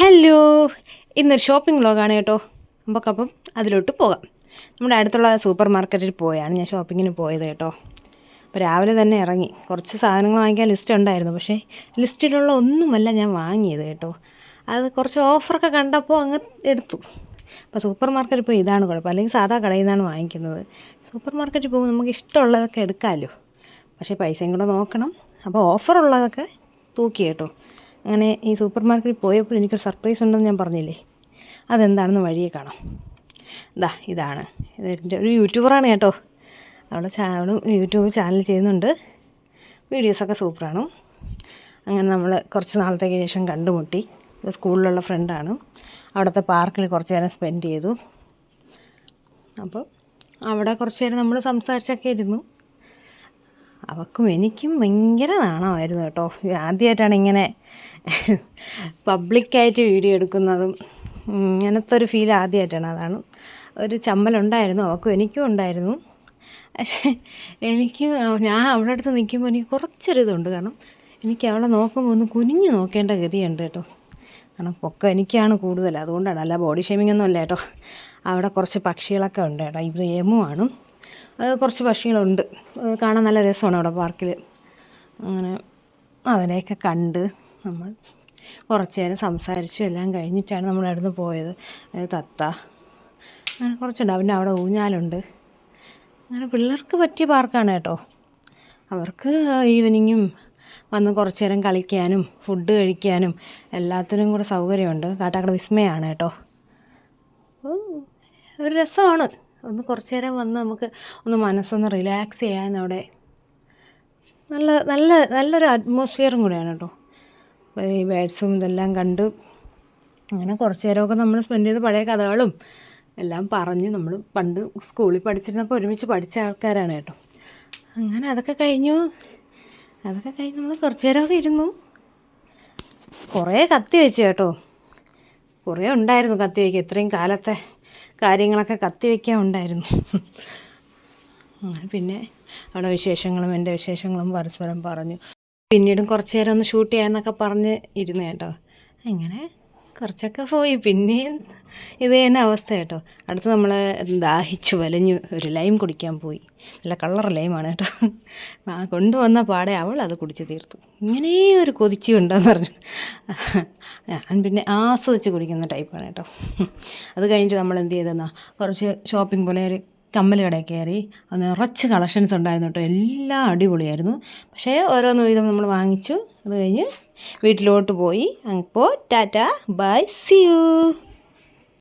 Hello. ഇന്നൊരു shopping വ്ലോഗാണ് കേട്ടോ. നമുക്കപ്പം അതിലോട്ട് പോകാം. നമ്മുടെ അടുത്തുള്ള സൂപ്പർ മാർക്കറ്റിൽ പോയാണ് ഞാൻ ഷോപ്പിങ്ങിന് പോയത് കേട്ടോ. അപ്പോൾ രാവിലെ തന്നെ ഇറങ്ങി. കുറച്ച് സാധനങ്ങൾ വാങ്ങിക്കാൻ ലിസ്റ്റ് ഉണ്ടായിരുന്നു. പക്ഷേ ലിസ്റ്റിലുള്ള ഒന്നുമല്ല ഞാൻ വാങ്ങിയത് കേട്ടോ. അത് കുറച്ച് ഓഫറൊക്കെ കണ്ടപ്പോൾ അങ്ങ് എടുത്തു. അപ്പോൾ സൂപ്പർ മാർക്കറ്റിൽ പോയി ഇതാണ് കുഴപ്പം. അല്ലെങ്കിൽ സാധാ കടയിൽ നിന്നാണ് വാങ്ങിക്കുന്നത്. സൂപ്പർ മാർക്കറ്റിൽ പോകുമ്പോൾ നമുക്ക് ഇഷ്ടമുള്ളതൊക്കെ എടുക്കാമല്ലോ. പക്ഷേ പൈസയും കൂടെ നോക്കണം. അപ്പോൾ ഓഫറുള്ളതൊക്കെ തൂക്കി കേട്ടോ. അങ്ങനെ ഈ സൂപ്പർ മാർക്കറ്റിൽ പോയപ്പോൾ എനിക്കൊരു സർപ്രൈസ് ഉണ്ടെന്ന് ഞാൻ പറഞ്ഞില്ലേ? അതെന്താണെന്ന് വഴിയെ കാണാം. ഇതാ ഇതാണ്. ഇതിന്റെ ഒരു യൂട്യൂബറാണ് കേട്ടോ. അവിടെ ചാനലും യൂട്യൂബ് ചാനൽ ചെയ്യുന്നുണ്ട്. വീഡിയോസൊക്കെ സൂപ്പറാണ്. അങ്ങനെ നമ്മൾ കുറച്ച് നാളത്തേക്ക് ശേഷം കണ്ടുമുട്ടി. സ്കൂളിലുള്ള ഫ്രണ്ടാണ്. അവിടുത്തെ പാർക്കിൽ കുറച്ച് നേരം സ്പെൻഡ് ചെയ്തു. അപ്പോൾ അവിടെ കുറച്ച് നേരം നമ്മൾ സംസാരിച്ചൊക്കെ ഇരുന്നു. അവക്കും എനിക്കും ഭയങ്കര നാണമായിരുന്നു കേട്ടോ. ആദ്യമായിട്ടാണ് ഇങ്ങനെ പബ്ലിക്കായിട്ട് വീഡിയോ എടുക്കുന്നതും ഇങ്ങനത്തെ ഒരു ഫീൽ ആദ്യമായിട്ടാണ് അതാണ് ഒരു ചമ്മലുണ്ടായിരുന്നു അവക്കും എനിക്കും ഉണ്ടായിരുന്നു. പക്ഷേ എനിക്ക് ഞാൻ അവളുടെ അടുത്ത് നിൽക്കുമ്പോൾ എനിക്ക് കുറച്ചൊരിതുണ്ട്. കാരണം എനിക്ക് അവളെ നോക്കുമ്പോൾ ഒന്ന് കുനിഞ്ഞു നോക്കേണ്ട ഗതിയുണ്ട് കേട്ടോ. കാരണം പൊക്കം എനിക്കാണ് കൂടുതൽ. അതുകൊണ്ടാണ്. അല്ല ബോഡി ഷേമിംഗ് ഒന്നും അല്ല കേട്ടോ. അവിടെ കുറച്ച് പക്ഷികളൊക്കെ ഉണ്ട് കേട്ടോ. ഇത് എമുവാണ് കുറച്ച് പക്ഷികളുണ്ട്. കാണാൻ നല്ല രസമാണ് അവിടെ പാർക്കിൽ അങ്ങനെ അതിനെയൊക്കെ കണ്ട് നമ്മൾ കുറച്ച് നേരം സംസാരിച്ചു. എല്ലാം കഴിഞ്ഞിട്ടാണ് നമ്മൾ അവിടുന്ന് പോയത്. തത്ത. അങ്ങനെ കുറച്ചുണ്ട്. അവന്റെ അവിടെ ഊഞ്ഞാലുണ്ട്. അങ്ങനെ പിള്ളേർക്ക് പറ്റിയ പാർക്കാണ് കേട്ടോ. അവർക്ക് ഈവനിങ്ങും വന്ന് കുറച്ച് നേരം കളിക്കാനും ഫുഡ് കഴിക്കാനും എല്ലാത്തിനും കൂടെ സൗകര്യമുണ്ട്. കാട്ടാക്കട വിസ്മയാണ് കേട്ടോ. ഒരു രസമാണ്. ഒന്ന് കുറച്ചു നേരം വന്ന് നമുക്ക് ഒന്ന് മനസ്സൊന്ന് റിലാക്സ് ചെയ്യാൻ അവിടെ. നല്ല നല്ല നല്ലൊരു അറ്റ്മോസ്ഫിയറും കൂടെയാണ് കേട്ടോ. ഈ ബേഡ്സും ഇതെല്ലാം കണ്ട് അങ്ങനെ കുറച്ച് നേരമൊക്കെ നമ്മൾ സ്പെൻഡ് ചെയ്ത് പഴയ കഥകളും എല്ലാം പറഞ്ഞ് നമ്മൾ പണ്ട് സ്കൂളിൽ പഠിച്ചിരുന്നപ്പോൾ ഒരുമിച്ച് പഠിച്ച ആൾക്കാരാണ് കേട്ടോ. അങ്ങനെ അതൊക്കെ കഴിഞ്ഞു. അതൊക്കെ കഴിഞ്ഞ് നമ്മൾ കുറച്ച് നേരമൊക്കെ ഇരുന്നു. കുറേ കത്തി വെച്ച് കേട്ടോ. കുറേ ഉണ്ടായിരുന്നു കത്തി വയ്ക്കുക ഇത്രയും കാലത്തെ കാര്യങ്ങളൊക്കെ കത്തിവെക്കാൻ ഉണ്ടായിരുന്നു. പിന്നെ അവിടെ വിശേഷങ്ങളും എന്റെ വിശേഷങ്ങളും പരസ്പരം പറഞ്ഞു. പിന്നീടും കുറച്ച് നേരം ഒന്ന് ഷൂട്ട് ചെയ്യാമെന്നൊക്കെ പറഞ്ഞ് ഇരുന്നു കേട്ടോ. അങ്ങനെ കുറച്ചൊക്കെ പോയി. പിന്നെയും ഇത് തന്നെ അവസ്ഥ കേട്ടോ. അടുത്ത് നമ്മൾ ദാഹിച്ചു വലഞ്ഞു ഒരു ലൈം കുടിക്കാൻ പോയി. നല്ല കളർ ലൈമാണ് കേട്ടോ. ആ കൊണ്ടുവന്ന പാടെ അവൾ അത് കുടിച്ച് തീർത്തു. ഇങ്ങനെ ഒരു കൊതിച്ചു ഉണ്ടെന്ന് പറഞ്ഞു. ഞാൻ പിന്നെ ആസ്വദിച്ച് കുടിക്കുന്ന ടൈപ്പാണ് കേട്ടോ. അത് കഴിഞ്ഞിട്ട് നമ്മൾ എന്ത് ചെയ്തെന്നാ കുറച്ച് ഷോപ്പിംഗ് പോലെ ഒരു കമ്മൽ കടയിൽ കയറി നിറച്ച് കളക്ഷൻസ് ഉണ്ടായിരുന്നു കേട്ടോ. എല്ലാം അടിപൊളിയായിരുന്നു. പക്ഷേ ഓരോന്ന് വീതം നമ്മൾ വാങ്ങിച്ചു. അത് കഴിഞ്ഞ് വീട്ടിലോട്ട് പോയി. അപ്പോൾ ടാറ്റ ബൈ സി യു.